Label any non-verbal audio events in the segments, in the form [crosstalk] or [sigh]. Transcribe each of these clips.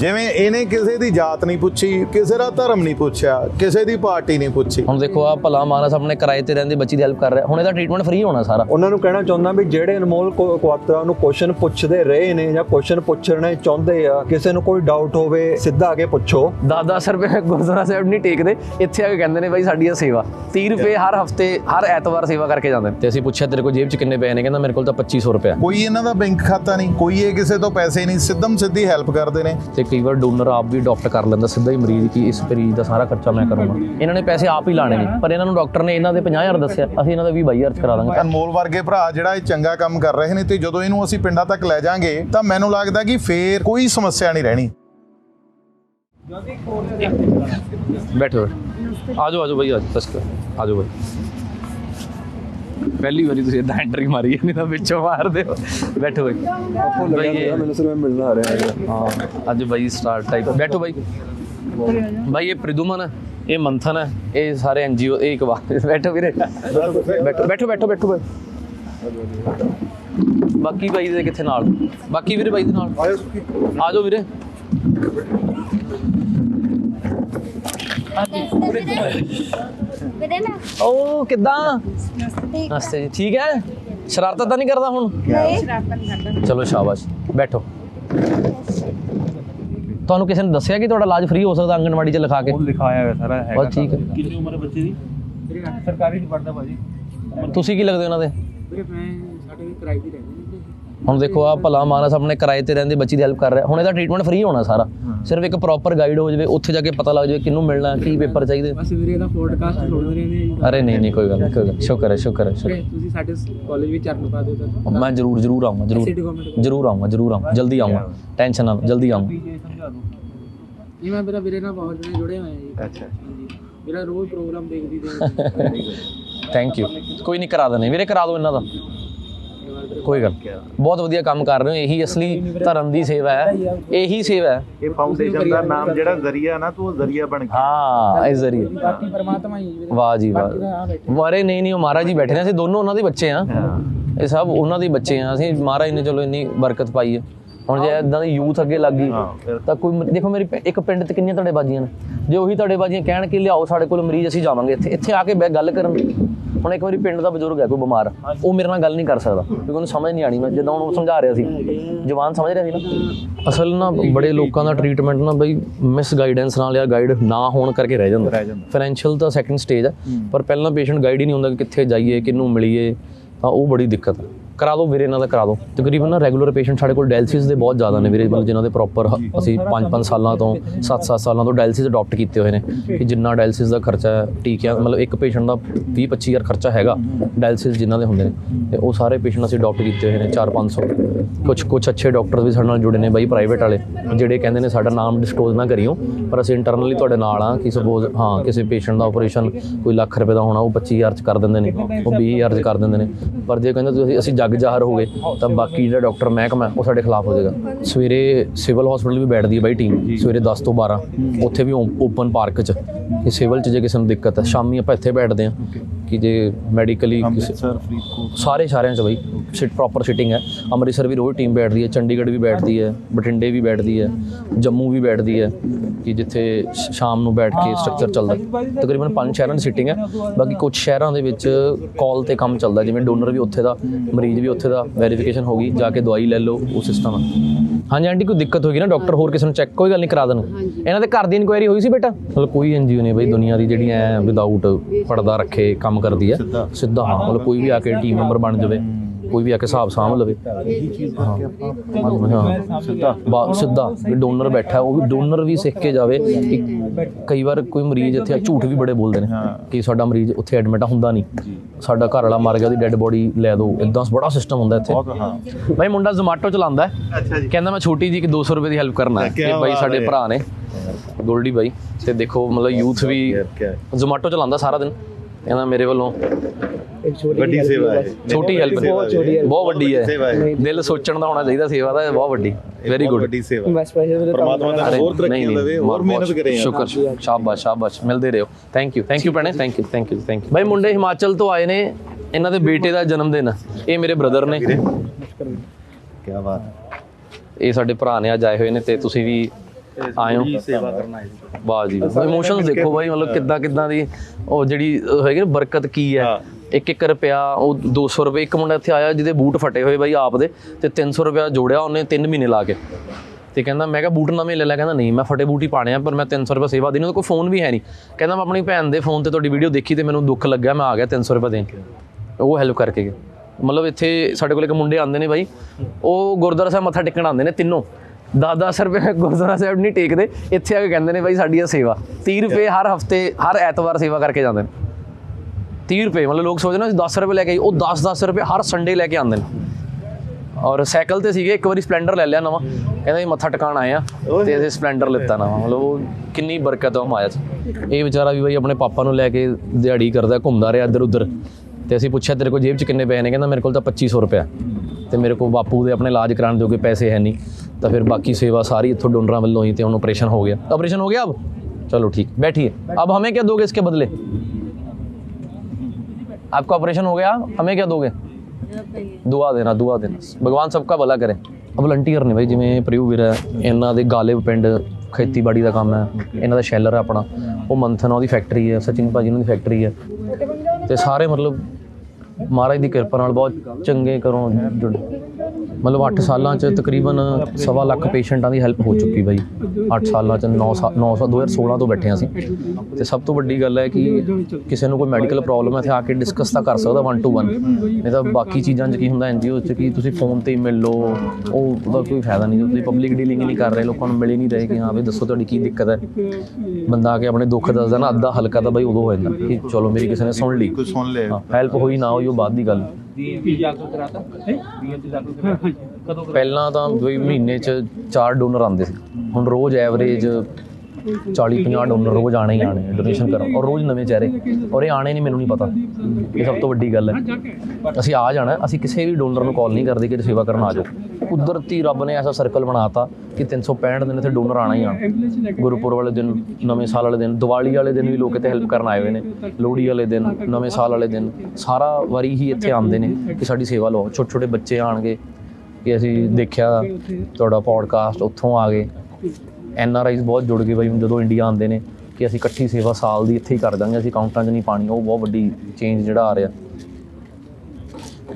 ਜਿਵੇਂ ਇਹਨੇ ਕਿਸੇ ਦੀ ਜਾਤ ਨਹੀਂ ਪੁੱਛੀ ਕਿਸੇ ਦਾ ਧਰਮ ਨਹੀਂ ਪੁੱਛਿਆ ਕਿਸੇ ਦੀ ਪਾਰਟੀ ਨਹੀਂ ਪੁੱਛੀ। ਹੁਣ ਦੇਖੋ ਆ ਭਲਾ ਮਾਨਸ ਆਪਣੇ ਕਿਰਾਏ ਤੇ ਰਹਿੰਦੇ ਬੱਚੀ ਦੀ ਹੈਲਪ ਕਰ ਰਿਹਾ। ਹੁਣ ਇਹਦਾ ਟ੍ਰੀਟਮੈਂਟ ਫ੍ਰੀ ਹੋਣਾ ਸਾਰਾ। ਉਹਨਾਂ ਨੂੰ ਕਹਿਣਾ ਚਾਹੁੰਦਾ ਵੀ ਜਿਹੜੇ ਅਨਮੋਲ ਕੁਆਤਰਾ ਨੂੰ ਕੁਐਸਚਨ ਪੁੱਛਦੇ ਰਹੇ ਨੇ ਜਾਂ ਕੁਐਸਚਨ ਪੁੱਛਣੇ ਚਾਹੁੰਦੇ ਆ ਕਿਸੇ ਨੂੰ ਕੋਈ ਡਾਊਟ ਹੋਵੇ ਸਿੱਧਾ ਆ ਕੇ ਪੁੱਛੋ। 10-10 ਰੁਪਏ ਗੁਰਦੁਆਰਾ ਸਾਹਿਬ ਨਹੀਂ ਟੇਕਦੇ ਇੱਥੇ ਆ ਕੇ ਕਹਿੰਦੇ ਨੇ ਬਾਈ ਸਾਡੀ ਇਹ ਸੇਵਾ। 30 ਰੁਪਏ ਹਰ ਹਫ਼ਤੇ ਹਰ ਐਤਵਾਰ ਸੇਵਾ ਕਰਕੇ ਜਾਂਦੇ ਨੇ। ਤੇ ਅਸੀਂ ਪੁੱਛਿਆ ਤੇਰੇ ਕੋਲ ਜੇਬ 'ਚ ਕਿੰਨੇ ਪਏ ਨੇ? ਕਹਿੰਦਾ ਮੇਰੇ ਕੋਲ ਤਾਂ 2500 ਰੁਪਏ ਕੋਈ ਇਹਨਾਂ ਦਾ ਬੈਂਕ ਖਾਤਾ ਨਹੀਂ ਕੋਈ ਇਹ ਕਿਸੇ ਤੋਂ ਪੈਸੇ ਨਹੀਂ ਸਿੱਧਮ ਸਿੱਧੀ ਹੈਲਪ ਕਰਦੇ ਨੇ। ਤੇ ਕਈ ਵਾਰ ਡੋਨਰ ਆਪ ਵੀ ਅਡਾਪਟ ਕਰ ਲੈਂਦਾ ਸਿੱਧਾ ਹੀ ਮਰੀਜ਼ ਕਿ ਇਸ ਮਰੀਜ਼ ਦਾ ਸਾਰਾ ਖਰਚਾ ਮੈਂ ਕਰੂੰਗਾ। ਇਹਨਾਂ ਨੇ ਪੈਸੇ ਆਪ ਹੀ ਲਾਣੇ ਨੇ ਪਰ ਇਹਨਾਂ ਨੂੰ ਡਾਕਟਰ ਨੇ ਇਹਨਾਂ ਦੇ 50000 ਦੱਸਿਆ ਅਸੀਂ ਇਹਨਾਂ ਦਾ 20 22000 ਚ ਕਰਾ ਦਾਂਗੇ। ਅਨਮੋਲ ਵਰਗੇ ਭਰਾ ਜਿਹੜਾ ਇਹ ਚੰਗਾ ਕੰਮ ਕਰ ਰਹੇ ਨੇ ਤੇ ਜਦੋਂ ਇਹਨੂੰ ਅਸੀਂ ਪਿੰਡਾਂ ਤੱਕ ਲੈ ਜਾਾਂਗੇ ਤਾਂ ਮੈਨੂੰ ਲੱਗਦਾ ਕਿ ਫੇਰ ਕੋਈ ਸਮੱਸਿਆ ਨਹੀਂ ਰਹਿਣੀ। ਬੈਠੋ। ਆਜੋ ਆਜੋ ਭਾਈ ਆਜੋ ਤਸਕਰ ਆਜੋ ਭਾਈ ਪਹਿਲੀ ਵਾਰੀ ਤੁਸੀਂ ਇਦਾਂ ਐਂਟਰੀ ਮਾਰੀ ਹੈ ਨਹੀਂ ਤਾਂ ਵਿੱਚੋਂ ਮਾਰਦੇ ਹੋ ਬੈਠੋ ਭਾਈ ਭਾਈ ਇਹ- ਮੈਨੂੰ ਸਿਰ ਮਿਲਣਾ ਆ ਰਿਹਾ ਹੈ ਅੱਜ ਬਾਈ ਸਟਾਰਟ ਟਾਈਪ ਬੈਠੋ ਬਾਈ। ਬਾਈ ਇਹ ਪ੍ਰਿਦੁਮਨ ਹੈ ਇਹ ਮੰਥਨ ਹੈ ਇਹ ਸਾਰੇ ਐਨਜੀਓ ਇਹ ਇੱਕ ਵਾਰ। ਬੈਠੋ ਵੀਰੇ। ਬੈਠੋ ਬੈਠੋ ਬੈਠੋ ਬੈਠੋ ਬਾਈ। ਬਾਕੀ ਬਾਈ ਦੇ ਕਿੱਥੇ ਨਾਲ? ਬਾਕੀ ਵੀਰੇ ਬਾਈ ਦੇ ਨਾਲ। ਆ ਜਾਓ ਵੀਰੇ। ਵੀਰੇ ਨਾ ਓ ਕਿੱਦਾਂ? ਠੀਕ ਨਮਸਤੇ। ਜੀ ਠੀਕ ਹੈ? ਸ਼ਰਾਰਤਾਂ ਤਾਂ ਨਹੀਂ ਕਰਦਾ ਹੁਣ? ਨਹੀਂ ਚਲੋ ਸ਼ਾਬਾਸ਼ ਬੈਠੋ। ਤੁਹਾਨੂੰ ਕਿਸੇ ਨੇ ਦੱਸਿਆ ਕਿ ਤੁਹਾਡਾ ਇਲਾਜ ਫ੍ਰੀ ਹੋ ਸਕਦਾ ਆਂਗਣਵਾੜੀ 'ਚ ਲਿਖਾ ਕੇ? ਲਿਖਾਇਆ ਹੋਇਆ ਸਾਰਾ ਹੈਗਾ ਬਸ ਠੀਕ ਹੈ। ਕਿੰਨੀ ਉਮਰ ਹੈ ਬੱਚੇ ਦੀ? ਸਰਕਾਰੀ ਨਹੀਂ ਪੜਦਾ ਭਾਜੀ ਤੁਸੀਂ ਕੀ ਲੱਗਦੇ ਉਹਨਾਂ ਦੇ? ਵੀਰੇ ਮੈਂ ਸਾਡੇ ਵੀ ਕਿਰਾਏ ਦੀ ਰਹਿੰਦੇ ਨੇ। ਹੁਣ ਦੇਖੋ ਆ ਭਲਾ ਮਾਨਸ ਆਪਣੇ ਕਿਰਾਏ ਤੇ ਰਹਿੰਦੇ ਬੱਚੀ ਦੀ ਹੈਲਪ ਕਰ ਰਿਹਾ। ਹੁਣ ਇਹਦਾ ਟ੍ਰੀਟਮੈਂਟ ਫ੍ਰੀ ਹੋਣਾ ਸਾਰਾ। ਸਿਰਫ ਇੱਕ ਪ੍ਰੋਪਰ ਗਾਈਡ ਹੋ ਜਾਵੇ ਉੱਥੇ ਜਾ ਕੇ ਪਤਾ ਲੱਗ ਜਾਵੇ ਕਿਹਨੂੰ ਮਿਲਣਾ ਕੀ ਪੇਪਰ ਚਾਹੀਦੇ। ਬਸ ਵੀਰੇ ਇਹਦਾ ਪੋਡਕਾਸਟ ਸੁਣਦੇ ਰਹਿੰਦੇ ਆ ਅਰੇ ਨਹੀਂ ਨਹੀਂ ਕੋਈ ਗੱਲ ਨਹੀਂ ਕੋਈ ਗੱਲ ਸ਼ੁਕਰ ਹੈ ਸ਼ੁਕਰ ਹੈ ਸ਼ੁਕਰ ਤੁਸੀਂ ਸਾਡੇ ਕਾਲਜ ਵਿੱਚ ਚਰਨ ਪਾ ਦਿਓ ਤਾਂ। ਮੈਂ ਜ਼ਰੂਰ ਜ਼ਰੂਰ ਆਉਂਗਾ ਜ਼ਰੂਰ। ਜ਼ਰੂਰ ਆਉਂਗਾ ਜ਼ਰੂਰ ਆਉਂਗਾ ਜਲਦੀ ਆਉਂਗਾ ਟੈਨਸ਼ਨ ਨਾ ਜਲਦੀ ਆਉਂਗਾ ਇਹ ਮੈਂ ਮੇਰਾ ਵੀਰੇ ਨਾਲ ਬਹੁਤ ਜਣੇ ਜੁੜੇ ਹੋਏ ਆ ਜੀ। ਅੱਛਾ ਮੇਰਾ ਰੋਜ਼ ਪ੍ਰੋਗਰਾਮ ਦੇਖਦੀ ਦੇ ਥੈਂਕ ਯੂ ਕੋਈ ਨਹੀਂ ਕਰਾ ਦੇਣੇ ਵੀਰੇ ਕਰਾ ਦਿਓ ਇਹਨਾਂ ਦਾ। ਕੋਈ ਗੱਲ ਬਹੁਤ ਵਧੀਆ ਕੰਮ ਕਰ ਰਹੇ ਹੋ ਇਹੀ ਅਸਲੀ ਧਰਮ ਦੀ ਸੇਵਾ ਹੈ ਇਹੀ ਸੇਵਾ ਹੈ। ਇਹ ਫਾਊਂਡੇਸ਼ਨ ਦਾ ਨਾਮ ਜਿਹੜਾ ਜ਼ਰੀਆ ਨਾ ਤੂੰ ਜ਼ਰੀਆ ਬਣ ਗਿਆ। ਹਾਂ ਇਸ ਜ਼ਰੀਏ ਬਾਕੀ ਪਰਮਾਤਮਾ ਹੀ ਵਾਹ ਜੀ ਵਾਹ। ਮਾਰੇ ਨਹੀਂ ਨਹੀਂ ਉਹ ਮਹਾਰਾਜ ਜੀ ਬੈਠੇ ਨੇ ਅਸੀਂ ਦੋਨੋਂ ਉਹਨਾਂ ਦੇ ਬੱਚੇ ਆ ਇਹ ਸਭ ਉਹਨਾਂ ਦੇ ਬੱਚੇ ਆ ਅਸੀਂ ਮਹਾਰਾਜ ਨੇ ਚਲੋ ਇੰਨੀ ਬਰਕਤ ਪਾਈ ਹੈ। ਹੁਣ ਜੇ ਇਦਾਂ ਦੀ ਯੂਥ ਅੱਗੇ ਲੱਗ ਗਈ ਤਾਂ ਕੋਈ ਦੇਖੋ ਮੇਰੀ ਇੱਕ ਪਿੰਡ ਤੇ ਕਿੰਨੀਆਂ ਤੁਹਾਡੇ ਬਾਜੀਆਂ ਨੇ। ਜੇ ਉਹੀ ਤੁਹਾਡੇ ਬਾਜੀਆਂ ਕਹਿਣ ਕਿ ਲਿਆਓ ਸਾਡੇ ਕੋਲ ਮਰੀਜ਼ ਅਸੀਂ ਜਾਵਾਂਗੇ ਇੱਥੇ। ਇੱਥੇ ਆ ਕੇ ਗੱਲ ਕਰਨ। ਹੁਣ ਇੱਕ ਵਾਰੀ ਪਿੰਡ ਦਾ ਬਜ਼ੁਰਗ ਹੈ ਕੋਈ ਬਿਮਾਰ ਉਹ ਮੇਰੇ ਨਾਲ ਗੱਲ ਨਹੀਂ ਕਰ ਸਕਦਾ ਕਿਉਂਕਿ ਉਹਨੂੰ ਸਮਝ ਨਹੀਂ ਆਣੀ ਮੈਂ ਜਦੋਂ ਉਹਨੂੰ ਸਮਝਾ ਰਿਹਾ ਸੀ। ਜਵਾਨ ਸਮਝ ਰਿਹਾ ਸੀ ਨਾ? ਅਸਲ ਨਾ ਬੜੇ ਲੋਕਾਂ ਦਾ ਟ੍ਰੀਟਮੈਂਟ ਨਾ ਬਈ ਮਿਸ ਗਾਈਡੈਂਸ ਨਾਲ ਜਾਂ ਗਾਈਡ ਨਾ ਹੋਣ ਕਰਕੇ ਰਹਿ ਜਾਂਦਾ। ਫਾਈਨੈਂਸ਼ੀਅਲ ਤਾਂ ਸੈਕੰਡ ਸਟੇਜ ਹੈ ਪਰ ਪਹਿਲਾਂ ਪੇਸ਼ੈਂਟ ਗਾਈਡ ਹੀ ਨਹੀਂ ਹੁੰਦਾ ਕਿ ਕਿੱਥੇ ਜਾਈਏ ਕਿਹਨੂੰ ਮਿਲੀਏ ਤਾਂ ਉਹ ਬੜੀ ਦਿੱਕਤ ਹੈ। ਕਰਾ ਦਿਓ ਵੀਰੇ ਇਹਨਾਂ ਦਾ ਕਰਾ ਦਿਓ ਤਕਰੀਬਨ ਨਾ ਰੈਗੂਲਰ ਪੇਸ਼ੈਂਟ ਸਾਡੇ ਕੋਲ ਡਾਇਲਿਸਿਸ ਦੇ ਬਹੁਤ ਜ਼ਿਆਦਾ ਨੇ ਵੀਰੇ, ਮਤਲਬ ਜਿਨ੍ਹਾਂ ਦੇ ਪ੍ਰੋਪਰ ਅਸੀਂ 5-5 ਸਾਲਾਂ ਤੋਂ 7-7 ਸਾਲਾਂ ਤੋਂ ਡਾਇਲਿਸਿਸ ਅਡਾਪਟ ਕੀਤੇ ਹੋਏ ਨੇ। ਕਿ ਜਿੰਨਾ ਡਾਇਲਿਸਿਸ ਦਾ ਖਰਚਾ ਹੈ ਟੀਕਿਆਂ ਮਤਲਬ ਇੱਕ ਪੇਸ਼ੈਂਟ ਦਾ 20-25 ਹਜ਼ਾਰ ਖਰਚਾ ਹੈਗਾ ਡਾਇਲਿਸਿਸ ਜਿਨ੍ਹਾਂ ਦੇ ਹੁੰਦੇ ਨੇ। ਤੇ ਉਹ ਸਾਰੇ ਪੇਸ਼ੈਂਟ ਅਸੀਂ ਅਡਾਪਟ ਕੀਤੇ ਹੋਏ ਨੇ 4-500 ਕੁਝ ਕੁਝ ਅੱਛੇ ਡਾਕਟਰ ਵੀ ਸਾਡੇ ਨਾਲ ਜੁੜੇ ਨੇ ਬਾਈ ਪ੍ਰਾਈਵੇਟ ਵਾਲੇ, ਜਿਹੜੇ ਕਹਿੰਦੇ ਨੇ ਸਾਡਾ ਨਾਮ ਡਿਸਕਲੋਜ਼ ਨਾ ਕਰਿਓ, ਪਰ ਅਸੀਂ ਇੰਟਰਨਲੀ ਤੁਹਾਡੇ ਨਾਲ ਆ ਕਿ ਸਪੋਜ਼ ਹਾਂ, ਕਿਸੇ ਪੇਸ਼ੈਂਟ ਦਾ ਆਪਰੇਸ਼ਨ ਕੋਈ ਲੱਖ ਰੁਪਏ ਦਾ ਹੋਣਾ, ਉਹ 25000 ਚ ਕਰ ਦਿੰਦੇ ਨੇ, ਉਹ 20000 ਚ ਕਰ ਦਿੰਦੇ ਨੇ। ਪਰ ਜੇ ਕਹਿੰਦੇ ਤੁਸੀਂ, ਅਸੀਂ ਜੱਗ ਜ਼ਾਹਰ ਹੋ ਗਏ ਤਾਂ ਬਾਕੀ ਜਿਹੜਾ ਡਾਕਟਰ ਮਹਿਕਮਾ ਉਹ ਸਾਡੇ ਖਿਲਾਫ ਹੋ ਜਾਏਗਾ। ਸਵੇਰੇ ਸਿਵਲ ਹਸਪੀਟਲ ਵੀ ਬੈਠਦੀ ਹੈ ਬਾਈ ਟੀਮ ਸਵੇਰੇ 10 ਤੋਂ 12 ਉੱਥੇ ਵੀ ਓਪਨ ਪਾਰਕ 'ਚ। ਸਿਵਲ 'ਚ ਜੇ ਕਿਸੇ ਨੂੰ ਦਿੱਕਤ ਹੈ, ਸ਼ਾਮੀ ਆਪਾਂ ਇੱਥੇ ਬੈਠਦੇ ਹਾਂ। ਕਿ ਜੇ ਮੈਡੀਕਲੀ ਕਿਸੇ ਸਰ ਫਰੀਦਕੋਟ। ਸਾਰੇ ਸਾਰਿਆਂ 'ਚ ਬਈ। ਸਿਟ ਪ੍ਰੋਪਰ ਸਿਟਿੰਗ ਹੈ। ਅੰਮ੍ਰਿਤਸਰ ਵੀ ਰੋਜ਼ ਟੀਮ ਬੈਠਦੀ ਹੈ ਚੰਡੀਗੜ੍ਹ ਵੀ ਬੈਠਦੀ ਹੈ ਬਠਿੰਡੇ ਵੀ ਬੈਠਦੀ ਹੈ ਜੰਮੂ ਵੀ ਬੈਠਦੀ ਹੈ ਕਿ ਜਿੱਥੇ ਸ਼- ਸ਼ਾਮ ਨੂੰ ਬੈਠ ਕੇ ਸਟਰਕਚਰ ਚੱਲਦਾ। ਹੈ। ਤਕਰੀਬਨ ਪੰਜ ਸ਼ਹਿਰਾਂ ਦੀ ਸਿਟਿੰਗ ਹੈ। ਬਾਕੀ ਕੁਝ ਸ਼ਹਿਰਾਂ ਦੇ ਵਿੱਚ ਕਾਲ ਤੇ ਕੰਮ ਚੱਲਦਾ ਜਿਵੇਂ ਡੋਨਰ ਵੀ ਉੱਥੇ ਦਾ ਮਰੀਜ਼ ਵੀ ਉੱਥੇ ਦਾ ਵੈਰੀਫਿਕੇਸ਼ਨ ਹੋ ਗਈ ਜਾ ਕੇ ਦਵਾਈ ਲੈ ਲਓ ਉਹ ਸਿਸਟਮ ਹੈ ਹਾਂਜੀ ਆਂਟੀ ਕੋਈ ਦਿੱਕਤ ਹੋਈ ਨਾ ਡਾਕਟਰ ਹੋਰ ਕਿਸੇ ਨੂੰ ਚੈੱਕ ਕੋਈ ਗੱਲ ਨਹੀਂ ਕਰਾ ਦੇਣ। ਇਹਨਾਂ ਦੇ ਘਰ ਦੀ ਇਨਕੁਆਇਰੀ ਹੋਈ ਸੀ ਬੇਟਾ? ਮਤਲਬ ਕੋਈ ਐਨਜੀਓ ਨਹੀਂ ਬਈ ਦੁਨੀਆ ਦੀ ਜਿਹੜੀ ਐ ਵਿਦਆਊਟ ਪਰਦਾ ਰੱਖੇ ਕੰਮ ਕਰਦੀ ਹੈ ਸਿੱਧਾ। ਹਾਂ ਮਤਲਬ ਕੋਈ ਵੀ ਆ ਕੇ ਟੀਮ ਮੈਂਬਰ ਬਣ ਜਾਵੇ ਕੋਈ ਵੀ ਆ ਕੇ ਹਿਸਾਬ ਸਾਂਭ ਲਵੇ। ਹਾਂ। ਸਿੱਧਾ। ਬਾ- ਸਿੱਧਾ ਡੋਨਰ ਬੈਠਾ ਉਹ ਵੀ ਡੋਨਰ ਵੀ ਸਿੱਖ ਕੇ ਜਾਵੇ। ਕਿ ਕਈ ਵਾਰ ਕੋਈ ਮਰੀਜ਼ ਇੱਥੇ ਝੂਠ ਵੀ ਬੜੇ ਬੋਲਦੇ ਨੇ ਕਿ ਸਾਡਾ ਮਰੀਜ਼ ਉੱਥੇ ਐਡਮਿਟ ਹੁੰਦਾ ਨਹੀਂ। ਸਾਡਾ ਘਰ ਵਾਲਾ ਮਰ ਗਿਆ ਉਹਦੀ ਡੈੱਡ ਬੋਡੀ ਲੈ ਦਿਓ ਇਦਾਂ ਬੜਾ ਸਿਸਟਮ ਹੁੰਦਾ ਇੱਥੇ। ਬਾਈ ਮੁੰਡਾ ਜ਼ੋਮੈਟੋ ਚਲਾਉਂਦਾ ਹੈ। ਕਹਿੰਦਾ ਮੈਂ ਛੋਟੀ ਜੀ ਕਿ 200 ਰੁਪਏ ਦੀ ਹੈਲਪ ਕਰਨਾ ਹੈ ਇਹ ਬਾਈ ਸਾਡੇ ਭਰਾ ਨੇ। ਗੋਲਡੀ ਬਾਈ। ਤੇ ਦੇਖੋ ਮਤਲਬ ਯੂਥ ਵੀ ਜ਼ੋਮੈਟੋ ਚਲਾਉਂਦਾ ਸਾਰਾ ਦਿਨ। ਕਹਿੰਦਾ ਮੇਰੇ ਵੱਲੋਂ। ਵੱਡੀ ਸੇਵਾ ਹੈ। ਛੋਟੀ ਹੈਲਪ ਬਹੁਤ ਵੱਡੀ ਹੈ। ਸੇਵਾ ਹੈ। ਦਿਲ ਸੋਚਣ ਦਾ ਹੋਣਾ ਚਾਹੀਦਾ ਸੇਵਾ ਦਾ ਇਹ ਬਹੁਤ ਵੱਡੀ। ਵੈਰੀ ਬਹੁਤ ਗੁੱਡ ਵੱਡੀ ਸੇਵਾ ਪਰਮਾਤਮਾ ਦਾ ਹੋਰ ਤਰੱਕੀਆਂ ਦੇਵੇ ਹੋਰ ਮਿਹਨਤ ਕਰੇ। ਯਾਰ। ਸ਼ੁਕਰ ਸ਼ਾਬਾਸ਼ ਸ਼ਾਬਾਸ਼। ਮਿਲਦੇ ਰਹੋ। ਥੈਂਕ ਯੂ ਥੈਂਕ ਯੂ ਭੈਣੇ thank you thank you thank you ਬਾਈ ਮੁੰਡੇ ਹਿਮਾਚਲ ਤੋਂ ਆਏ ਨੇ ਇਹਨਾਂ ਦੇ ਬੇਟੇ ਦਾ ਜਨਮ ਦਿਨ। ਹੈ। ਇਹ ਮੇਰੇ ਬ੍ਰਦਰ ਨੇ। ਕੀ ਬਾਤ ਹੈ। ਇਹ ਸਾਡੇ ਭਰਾ ਨੇ ਅੱਜ ਆਏ ਹੋਏ ਨੇ ਤੇ ਤੁਸੀਂ ਵੀ ਆਏ ਹੋ ਸੇਵਾ ਕਰਨ ਆਏ ਸੀ ਵਾਹ ਜੀ ਇਮੋਸ਼ਨਸ ਦੇਖੋ ਬਾਈ ਮਤਲਬ ਕਿੱਦਾਂ ਕਿੱਦਾਂ ਦੀ ਉਹ ਜਿਹੜੀ ਹੈਗੀ ਨਾ ਬਰਕਤ ਕੀ ਹੈ? ਇੱਕ ਇੱਕ ਰੁਪਿਆ ਉਹ 200 ਰੁਪਏ ਇੱਕ ਮੁੰਡਾ ਇੱਥੇ ਆਇਆ ਜਿਹਦੇ ਬੂਟ ਫਟੇ ਹੋਏ ਬਾਈ ਆਪ ਦੇ ਤੇ 300 ਰੁਪਿਆ ਜੋੜਿਆ ਉਹਨੇ 3 ਮਹੀਨੇ ਲਾ ਕੇ। ਤੇ ਕਹਿੰਦਾ ਮੈਂ ਕਿਹਾ ਬੂਟ ਨਵੇਂ ਲੈ ਲੈ। ਕਹਿੰਦਾ ਨਹੀਂ ਮੈਂ ਫਟੇ ਬੂਟ ਹੀ ਪਾਣੇ ਆ ਪਰ ਮੈਂ 300 ਰੁਪਏ ਸੇਵਾ ਦੇਣੀ ਉਹਦੇ ਕੋਲ ਫੋਨ ਵੀ ਹੈ ਨਹੀਂ। ਕਹਿੰਦਾ ਮੈਂ ਆਪਣੀ ਭੈਣ ਦੇ ਫੋਨ ਤੇ ਤੁਹਾਡੀ ਵੀਡੀਓ ਦੇਖੀ ਤੇ ਮੈਨੂੰ ਦੁੱਖ ਲੱਗਿਆ ਮੈਂ ਆ ਗਿਆ 300 ਰੁਪਏ ਦੇਣ। ਉਹ ਹੈਲਪ ਕਰਕੇ ਗਏ। ਮਤਲਬ ਇੱਥੇ ਸਾਡੇ ਕੋਲ ਇੱਕ ਮੁੰਡੇ ਆਉਂਦੇ ਨੇ ਬਾਈ ਉਹ ਗੁਰਦੁਆਰਾ ਸਾਹਿਬ ਮੱਥਾ ਟੇਕਣ ਆਉਂਦੇ ਨੇ ਤਿੰਨੋਂ। 10-10 ਰੁਪਏ ਗੁਰਦੁਆਰਾ ਸਾਹਿਬ ਨਹੀਂ ਟੇਕਦੇ, ਇੱਥੇ ਆ ਕੇ ਕਹਿੰਦੇ ਨੇ ਬਾਈ ਸਾਡੀ ਆ ਸੇਵਾ। 30 ਰੁਪਏ ਹਰ ਹਫ਼ਤੇ, ਹਰ ਐਤਵਾਰ ਸੇਵਾ ਕਰਕੇ ਜਾਂਦੇ ਨੇ। 30 ਰੁਪਏ, ਮਤਲਬ ਲੋਕ ਸੋਚਦੇ ਨੇ 10 ਰੁਪਏ ਲੈ ਕੇ ਆਈ ਉਹ 10-10 ਰੁਪਏ ਹਰ ਸੰਡੇ ਲੈ ਕੇ ਆਉਂਦੇ ਨੇ। ਔਰ ਸਾਈਕਲ ਤੇ ਸੀਗੇ, ਇੱਕ ਵਾਰੀ ਸਪਲੈਂਡਰ ਲੈ ਲਿਆ ਨਵਾਂ। ਕਹਿੰਦਾ ਜੀ ਮੱਥਾ ਟਿਕਾਣ ਆਏ ਆ ਤੇ ਅਸੀਂ ਸਪਲੈਂਡਰ ਲਿੱਤਾ ਨਵਾਂ। ਮਤਲਬ ਉਹ ਕਿੰਨੀ ਬਰਕਤ ਆ ਉਹ ਮਾਇਆ 'ਚ। ਇਹ ਵਿਚਾਰਾ ਵੀ ਬਾਈ ਆਪਣੇ ਪਾਪਾ ਨੂੰ ਲੈ ਕੇ ਦਿਹਾੜੀ ਕਰਦਾ, ਘੁੰਮਦਾ ਰਿਹਾ ਇੱਧਰ ਉੱਧਰ ਤੇ ਅਸੀਂ ਪੁੱਛਿਆ, ਤੇਰੇ ਕੋਲ ਜੇਬ 'ਚ ਕਿੰਨੇ ਪੈਸੇ ਨੇ? ਕਹਿੰਦਾ ਮੇਰੇ ਕੋਲ ਤਾਂ 2500 ਰੁਪਏ ਤੇ ਮੇਰੇ ਕੋਲ ਬਾਪੂ ਦੇ ਆਪਣੇ ਇਲਾਜ ਕਰਾਉਣ ਜੋਗੇ ਪੈਸੇ ਹੈ ਨਹੀਂ। ਤਾਂ ਫਿਰ ਬਾਕੀ ਸੇਵਾ ਸਾਰੀ ਇੱਥੋਂ ਡੋਨਰਾਂ ਵੱਲੋਂ ਹੀ ਤੇ ਹੁਣ ਆਪਰੇਸ਼ਨ ਹੋ ਗਿਆ ਆਪਰੇਸ਼ਨ ਹੋ ਗਿਆ ਅਬ चलो ठीक बैठिए अब हमें क्या दोगे इसके बदले आपका ऑपरेशन हो गया हमें क्या दोगे ਦੁਆ ਦੇਣਾ ਦੁਆ ਦੇਣਾ ਭਗਵਾਨ ਸਭ ਦਾ ਭਲਾ ਕਰੇ ਵਲੰਟੀਅਰ ਨੇ ਬਾਈ ਜਿਵੇਂ ਪ੍ਰਿਯੂ ਵੀਰ ਹੈ ਇਹਨਾਂ ਦੇ ਗਾਲਿਬ ਪਿੰਡ ਖੇਤੀਬਾੜੀ ਦਾ ਕੰਮ ਹੈ ਇਹਨਾਂ ਦਾ ਸ਼ੈਲਰ ਹੈ ਆਪਣਾ ਉਹ ਮੰਥਨ ਆ, ਉਹਦੀ ਫੈਕਟਰੀ ਹੈ ਸਚਿਨ ਭਾਜੀ ਉਹਨਾਂ ਦੀ ਫੈਕਟਰੀ ਹੈ ਤੇ ਸਾਰੇ ਮਤਲਬ ਮਹਾਰਾਜ ਦੀ ਕਿਰਪਾ ਨਾਲ ਬਹੁਤ ਚੰਗੇ ਕਰੋ ਜੁੜ ਮਤਲਬ 8 ਸਾਲਾਂ ਚ ਤਕਰੀਬਨ ਸਵਾ ਲੱਖ ਪੇਸ਼ੈਂਟਾਂ ਦੀ ਹੈਲਪ ਹੋ ਚੁੱਕੀ ਬਾਈ। 8 ਸਾਲਾਂ ਚ 9 ਸਾਲ 9 ਸਾਲ 2016 ਤੋਂ ਬੈਠੇ ਹਾਂ ਅਸੀਂ। ਤੇ ਸਭ ਤੋਂ ਵੱਡੀ ਗੱਲ ਹੈ ਕਿ ਕਿਸੇ ਨੂੰ ਕੋਈ ਮੈਡੀਕਲ ਪ੍ਰੋਬਲਮ ਹੈ ਤੇ ਆ ਕੇ ਡਿਸਕਸ ਤਾਂ ਕਰ ਸਕਦਾ 1 ਟੂ 1 ਨਹੀਂ ਤਾਂ ਬਾਕੀ ਚੀਜ਼ਾਂ 'ਚ ਕੀ ਹੁੰਦਾ ਐਨਜੀਓ 'ਚ ਕੀ ਤੁਸੀਂ ਫੋਨ ਤੇ ਮਿਲ ਲਓ ਉਹ ਉਹਦਾ ਕੋਈ ਫਾਇਦਾ ਨਹੀਂ। ਤੁਸੀਂ ਪਬਲਿਕ ਡੀਲਿੰਗ ਨਹੀਂ ਕਰ ਰਹੇ ਲੋਕਾਂ ਨੂੰ ਮਿਲ ਹੀ ਨਹੀਂ ਰਹੇ ਕਿ ਹਾਂ ਵੀ ਦੱਸੋ ਤੁਹਾਡੀ ਕੀ ਦਿੱਕਤ ਹੈ। ਬੰਦਾ ਆ ਕੇ ਆਪਣੇ ਦੁੱਖ ਦੱਸਦਾ ਨਾ ਅੱਧਾ ਹਲਕਾ ਤਾਂ ਬਾਈ ਉਦੋਂ ਹੋ ਜਾਂਦਾ ਕਿ ਚਲੋ ਮੇਰੀ ਕਿਸੇ ਨੇ ਸੁਣ ਲਈ। ਕੋਈ ਸੁਣ ਲੈ ਹੈਲਪ ਹੋਈ ਨਾ ਹੋਈ ਉਹ ਬਾਅਦ ਦੀ ਗੱਲ। ਪਹਿਲਾਂ ਤਾਂ ਵੀ ਮਹੀਨੇ ਚ ਚਾਰ ਡੋਨਰ ਆਉਂਦੇ ਸੀ। ਹੁਣ ਰੋਜ਼ ਐਵਰੇਜ 40 50 ਡੋਨਰ ਰੋਜ਼ ਆਣੇ ਹੀ ਆਣੇ ਡੋਨੇਸ਼ਨ ਕਰਨ। ਔਰ ਰੋਜ਼ ਨਵੇਂ ਚਿਹਰੇ। ਔਰ ਇਹ ਆਣੇ ਨਹੀਂ, ਮੈਨੂੰ ਨਹੀਂ ਪਤਾ। ਇਹ ਸਭ ਤੋਂ ਵੱਡੀ ਗੱਲ ਹੈ। ਅਸੀਂ ਆ ਜਾਣਾ, ਅਸੀਂ ਕਿਸੇ ਵੀ ਡੋਨਰ ਨੂੰ ਕਾਲ ਨਹੀਂ ਕਰਦੇ ਕਿ ਸੇਵਾ ਕਰਨ ਆ ਜਾਓ। ਕੁਦਰਤੀ ਰੱਬ ਨੇ ਐਸਾ ਸਰਕਲ ਬਣਾਤਾ ਕਿ 365 ਦਿਨ ਇੱਥੇ ਡੋਨਰ ਆਣਾ ਹੀ ਆਣਾ। ਗੁਰਪੁਰ ਵਾਲੇ ਦਿਨ, ਨਵੇਂ ਸਾਲ ਵਾਲੇ ਦਿਨ, ਦੀਵਾਲੀ ਵਾਲੇ ਦਿਨ ਵੀ ਲੋਕ ਇੱਥੇ ਹੈਲਪ ਕਰਨ ਆਏ ਹੋਏ ਨੇ। ਲੋਹੜੀ ਵਾਲੇ ਦਿਨ, ਨਵੇਂ ਸਾਲ ਵਾਲੇ ਦਿਨ, ਸਾਰਾ ਵਾਰੀ ਹੀ ਇੱਥੇ ਆਉਂਦੇ ਨੇ ਕਿ ਸਾਡੀ ਸੇਵਾ ਲਓ। ਛੋਟੇ ਛੋਟੇ ਬੱਚੇ ਆਣਗੇ ਕਿ ਅਸੀਂ ਦੇਖਿਆ ਤੁਹਾਡਾ ਪੋਡਕਾਸਟ ਉੱਥੋਂ ਆ ਗਏ। ਐਨ ਆਰ ਆਈਜ਼ ਬਹੁਤ ਜੁੜ ਗਏ ਬਈ ਹੁਣ ਜਦੋਂ ਇੰਡੀਆ ਆਉਂਦੇ ਨੇ ਕਿ ਅਸੀਂ ਇਕੱਠੀ ਸੇਵਾ ਸਾਲ ਦੀ ਇੱਥੇ ਹੀ ਕਰ ਦਾਂਗੇ ਅਸੀਂ ਅਕਾਊਂਟਾਂ 'ਚ ਨਹੀਂ ਪਾਣੀ ਉਹ ਬਹੁਤ ਵੱਡੀ ਚੇਂਜ ਜਿਹੜਾ ਆ ਰਿਹਾ।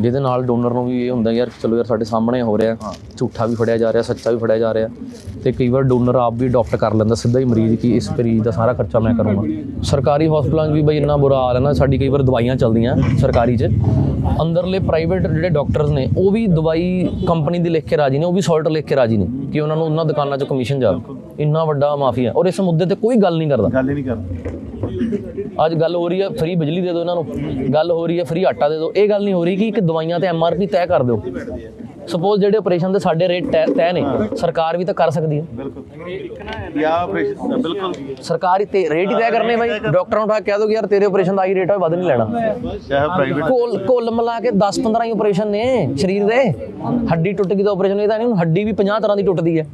ਜਿਹਦੇ ਨਾਲ ਡੋਨਰ ਨੂੰ ਵੀ ਇਹ ਹੁੰਦਾ ਯਾਰ ਚਲੋ ਯਾਰ ਸਾਡੇ ਸਾਹਮਣੇ ਹੋ ਰਿਹਾ ਝੂਠਾ ਵੀ ਫੜਿਆ ਜਾ ਰਿਹਾ ਸੱਚਾ ਵੀ ਫੜਿਆ ਜਾ ਰਿਹਾ ਤੇ ਕਈ ਵਾਰ ਡੋਨਰ ਆਪ ਵੀ ਅਡਾਪਟ ਕਰ ਲੈਂਦਾ ਸਿੱਧਾ ਹੀ ਮਰੀਜ਼ ਕਿ ਇਸ ਮਰੀਜ਼ ਦਾ ਸਾਰਾ ਖਰਚਾ ਮੈਂ ਕਰੂੰਗਾ। ਸਰਕਾਰੀ ਹਸਪਤਾਲਾਂ 'ਚ ਵੀ ਬਈ ਇੰਨਾ ਬੁਰਾ ਹਾਲ ਹੈ ਨਾ ਸਾਡੀ ਕਈ ਵਾਰ ਦਵਾਈਆਂ ਚੱਲਦੀਆਂ ਸਰਕਾਰੀ 'ਚ। ਅੰਦਰਲੇ ਪ੍ਰਾਈਵੇਟ ਜਿਹੜੇ ਡਾਕਟਰਸ ਨੇ ਉਹ ਵੀ ਦਵਾਈ ਕੰਪਨੀ ਦੀ ਲਿਖ ਕੇ ਰਾਜੀ ਨੇ ਉਹ ਵੀ ਸਾਲਟ ਲਿਖ ਕੇ ਰਾਜੀ ਨੇ ਕਿ ਉਹਨਾਂ ਨੂੰ ਉਹਨਾਂ ਦੁਕਾਨਾਂ 'ਚ ਕਮਿਸ਼ਨ ਜਾਵੇ। ਇੰਨਾ ਵੱਡਾ ਮਾਫੀਆ। ਔਰ ਇਸ ਮੁੱਦੇ ਤੇ ਕੋਈ ਗੱਲ ਨਹੀਂ ਕਰਦਾ। ਗੱਲ ਹੀ ਨਹੀਂ ਕਰਦੇ। ਅੱਜ ਗੱਲ ਹੋ ਰਹੀ ਹੈ ਫ੍ਰੀ ਬਿਜਲੀ ਦੇ ਦਿਓ ਇਹਨਾਂ ਨੂੰ। ਗੱਲ ਹੋ ਰਹੀ ਹੈ ਫ੍ਰੀ ਆਟਾ ਦੇ ਦਿਓ। ਇਹ ਗੱਲ ਨਹੀਂ ਹੋ ਰਹੀ ਕਿ ਇੱਕ ਦਵਾਈਆਂ ਤੇ ਐਮਆਰਪੀ ਤੈਅ ਕਰ ਦਿਓ। ਸਪੋਜ਼ ਜਿਹੜੇ ਆਪਰੇਸ਼ਨ ਦੇ ਸਾਡੇ ਰੇਟ ਤੈਅ ਨੇ ਸਰਕਾਰ ਵੀ ਤਾਂ ਕਰ ਸਕਦੀ ਹੈ। ਬਿਲਕੁਲ। ਯਾ ਆਪਰੇਸ਼ਨ ਬਿਲਕੁਲ। ਸਰਕਾਰ ਹੀ ਤੇ ਰੇਟ ਹੀ ਤੈਅ ਕਰਨੇ ਬਾਈ। ਡਾਕਟਰਾਂ ਨੂੰ ਕਹਿ ਦੋ ਯਾਰ ਤੇਰੇ ਆਪਰੇਸ਼ਨ ਦਾ ਆਹੀ ਰੇਟ ਹੈ ਵੱਧ ਨਹੀਂ ਲੈਣਾ। ਚਾਹੇ ਪ੍ਰਾਈਵੇਟ ਕੋਲ ਕੁੱਲ ਮਿਲਾ ਕੇ 10 15 ਹੀ ਆਪਰੇਸ਼ਨ ਨੇ ਸਰੀਰ ਦੇ। ਹੱਡੀ ਟੁੱਟ ਗਈ ਤਾਂ ਆਪਰੇਸ਼ਨ ਇਹ ਤਾਂ ਨਹੀਂ ਹੱਡੀ ਵੀ 50 ਤਰ੍ਹਾਂ ਦੀ ਟੁੱਟਦੀ ਹੈ।